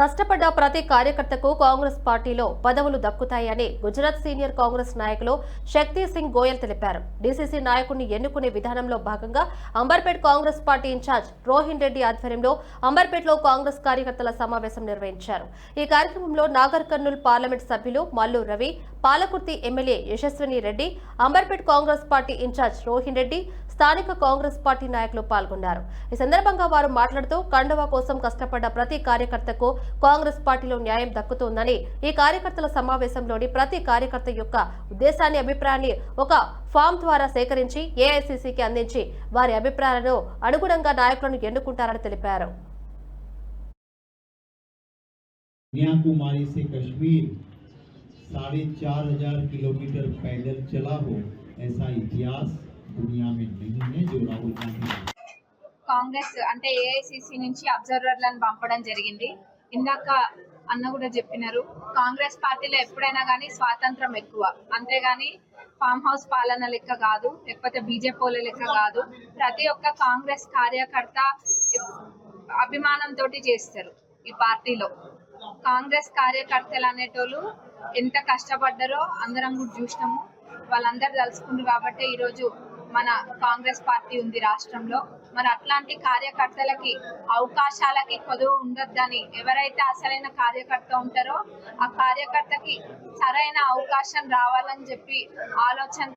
కష్టపడ్డ ప్రతి కార్యకర్తకు కాంగ్రెస్ పార్టీలో పదవులు దక్కుతాయని గుజరాత్ సీనియర్ కాంగ్రెస్ నాయకులు శక్తి సింగ్ గోయల్ తెలిపారు. డీసీసీ నాయకుడిని ఎన్నుకునే విధానంలో భాగంగా Amberpet Congress party in-charge Rohin Reddy ఆధ్వర్యంలో అంబర్పేట్లో కాంగ్రెస్ కార్యకర్తల సమావేశం నిర్వహించారు. ఈ కార్యక్రమంలో నాగర్ కర్నూల్ పార్లమెంట్ సభ్యులు Mallu Ravi Palakurthi MLA Yashaswini Reddy Amberpet Congress party in-charge Rohin Reddy స్థానిక కాంగ్రెస్ పార్టీ నాయకులు పాల్గొన్నారు. ఈ సందర్భంగా వారు మాట్లాడుతూ కండవ కోసం కష్టపడ్డ ప్రతి కార్యకర్తకు కాంగ్రెస్ పార్టీలో న్యాయం దక్కుతోందని ఈ కార్యకర్తల సమావేశంలోని ప్రతి కార్యకర్త యొక్క ఉద్దేశాన్ని అభిప్రాయాన్ని ఒక ఫామ్ ద్వారా సేకరించి ఏఐసిసికి అందించి వారి అభిప్రాయాలను అనుగుణంగా నాయకులను ఎన్నుకుంటారని తెలిపారు कन्याकुमारी से कश्मीर साढ़े चार हजार किलोमीटर पैदल चला हो ऐसा इतिहास दुनिया में नहीं है जो राहुल गांधी ने కాంగ్రెస్ అంటే ఏఐసిసి నుంచి అబ్జర్వర్లను పంపడం జరిగింది ఇందాక అన్న కూడా చెప్పినారు కాంగ్రెస్ పార్టీలో ఎప్పుడైనా కానీ స్వాతంత్రం ఎక్కువ. అంతేగాని ఫామ్ హౌస్ పాలన లెక్క కాదు లేకపోతే బీజేపీల లెక్క కాదు. ప్రతి ఒక్క కాంగ్రెస్ కార్యకర్త అభిమానంతో చేస్తారు ఈ పార్టీలో. కాంగ్రెస్ కార్యకర్తలు అనేటోళ్ళు ఎంత కష్టపడ్డారో అందరం కూడా చూసినాము. వాళ్ళందరూ తలుచుకుంటారు కాబట్టి ఈరోజు మన కాంగ్రెస్ పార్టీ ఉంది రాష్ట్రంలో. మరి అట్లాంటి కార్యకర్తలకి అవకాశాలకి కొదువు ఉండొద్దని ఎవరైతే అసలైన కార్యకర్త ఉంటారో ఆ కార్యకర్తకి సరైన అవకాశం రావాలని చెప్పి ఆలోచన